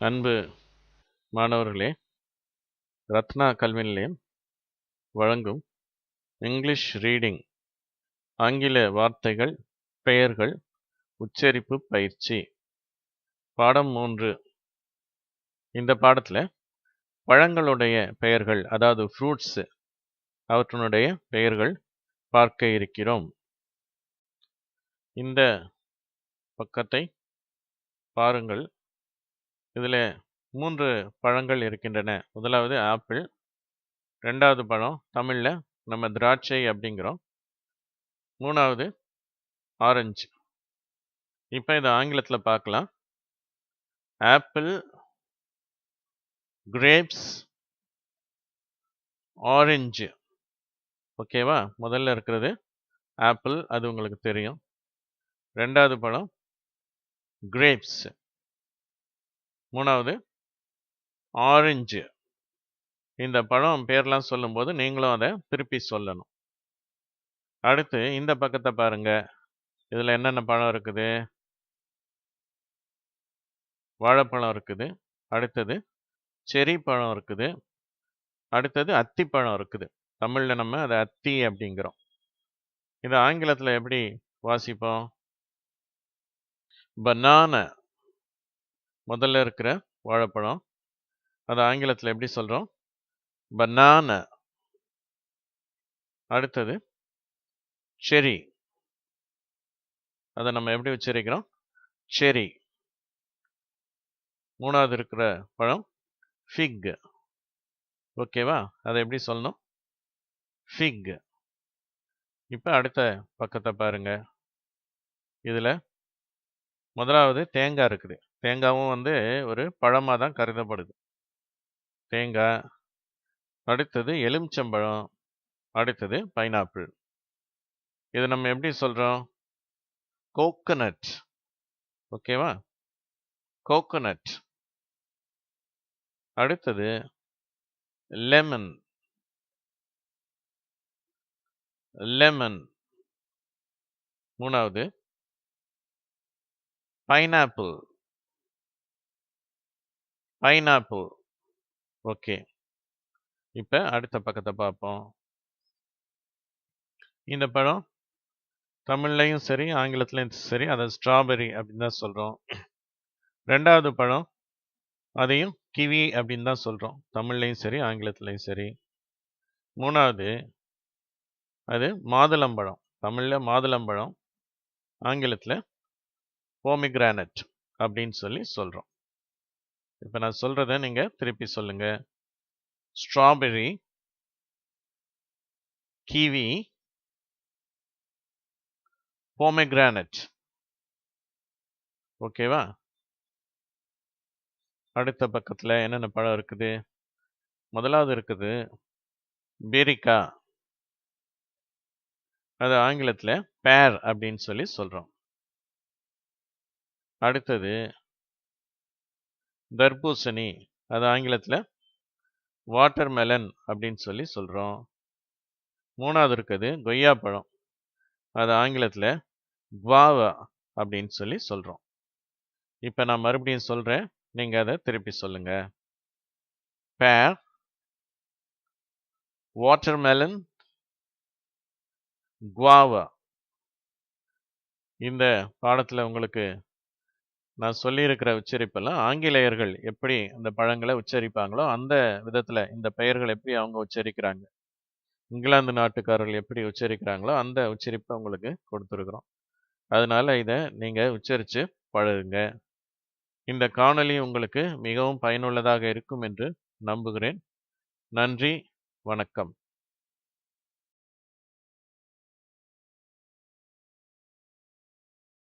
அன்பு மாணவர்களே ரத்னா கல்வி நிலையம் வழங்கும் இங்கிலீஷ் ரீடிங் ஆங்கில வார்த்தைகள் பெயர்கள் உச்சரிப்பு பயிற்சி. பாடம் மூன்று. இந்த பாடத்தில் பழங்களுடைய பெயர்கள் அதாவது ஃப்ரூட்ஸ் அவற்றினுடைய பெயர்கள் பார்க்க இருக்கிறோம். இந்த பக்கத்தை பாருங்கள். இதில் மூன்று பழங்கள் இருக்கின்றன. முதலாவது ஆப்பிள் ரெண்டாவது பழம் தமிழில் நம்ம திராட்சை அப்படிங்கிறோம். மூணாவது ஆரஞ்சு. இப்போ இதை ஆங்கிலத்தில் பார்க்கலாம் ஆப்பிள் கிரேப்ஸ் ஆரஞ்சு. ஓகேவா? முதல்ல இருக்கிறது ஆப்பிள் அது உங்களுக்கு தெரியும். ரெண்டாவது பழம் கிரேப்ஸ். மூணாவது ஆரஞ்சு. இந்த பழம் பேர்லாம் சொல்லும்போது நீங்களும் அதை திருப்பி சொல்லணும். அடுத்து இந்த பக்கத்தை பாருங்க. இதில் என்னென்ன பழம் இருக்குது? வாழைப்பழம் இருக்குது. அடுத்தது செரி பழம் இருக்குது. அடுத்தது அத்திப்பழம் இருக்குது. தமிழில் நம்ம அதை அத்தி அப்படிங்கிறோம். இது ஆங்கிலத்தில் எப்படி வாசிப்போம்? பனானா. முதல்ல இருக்கிற வாழைப்பழம். அது ஆங்கிலத்தில் எப்படி சொல்கிறோம் பனான அடுத்தது செரி அதை நம்ம எப்படி உச்சரிக்கிறோம் செரி மூணாவது இருக்கிற பழம் ஃபிக் ஓகேவா? அதை எப்படி சொல்லணும்? ஃபிக் இப்போ அடுத்த பக்கத்தை பாருங்க. இதில் முதலாவது தேங்காய் இருக்குது. தேங்காவும் வந்து ஒரு பழமாக தான் கருதப்படுது. தேங்காய் அடுத்தது எலுமிச்சம்பழம் அடுத்தது பைனாப்பிள். இது நம்ம எப்படி சொல்கிறோம் கோகனட் ஓகேவா? கோகனட் அடுத்தது லெமன் லெமன் மூணாவது பைனாப்பிள். பைனாப்பிள். ஓகே. இப்போ அடுத்த பக்கத்தை பார்ப்போம் இந்த பழம் தமிழ்லையும் சரி ஆங்கிலத்துலையும் சரி அதை ஸ்ட்ராபெரி அப்படின்னு தான் சொல்கிறோம் ரெண்டாவது பழம் அதையும் கிவி அப்படின்னு தான் சொல்கிறோம் தமிழ்லையும் சரி ஆங்கிலத்துலையும் சரி. மூணாவது அது மாதுளம்பழம் தமிழில் மாதுளம்பழம் ஆங்கிலத்தில் போமிகிரானட் அப்படின்னு சொல்லி சொல்கிறோம் இப்போ நான் சொல்கிறத நீங்கள் திருப்பி சொல்லுங்கள் ஸ்ட்ராபெரி கிவி போமெக்ரானட் ஓகேவா அடுத்த பக்கத்தில் என்னென்ன பழம் இருக்குது? முதலாவது இருக்குது பெரிக்கா அது ஆங்கிலத்தில் பேர் அப்படின்னு சொல்லி சொல்கிறோம் அடுத்தது தர்பூசணி அது ஆங்கிலத்தில் வாட்டர்மெலன் அப்படின்னு சொல்லி சொல்கிறோம் மூணாவது இருக்குது கொய்யாப்பழம் அது ஆங்கிலத்தில் குவாவா அப்படின்னு சொல்லி சொல்கிறோம் இப்போ நான் மறுபடியும் சொல்கிறேன் நீங்கள் அதை திருப்பி சொல்லுங்க. பேர் வாட்டர்மெலன் குவாவா இந்த பாடத்தில் உங்களுக்கு நான் சொல்லியிருக்கிற உச்சரிப்பெல்லாம் ஆங்கிலேயர்கள் எப்படி அந்த பழங்களை உச்சரிப்பாங்களோ அந்த விதத்தில் இந்த பெயர்கள் எப்படி அவங்க உச்சரிக்கிறாங்க. இங்கிலாந்து நாட்டுக்காரர்கள் எப்படி உச்சரிக்கிறாங்களோ அந்த உச்சரிப்பை உங்களுக்கு கொடுத்துருக்குறோம். அதனால் இதை நீங்கள் உச்சரித்து பழகுங்க. இந்த காணொலி உங்களுக்கு மிகவும் பயனுள்ளதாக இருக்கும் என்று நம்புகிறேன். நன்றி வணக்கம்.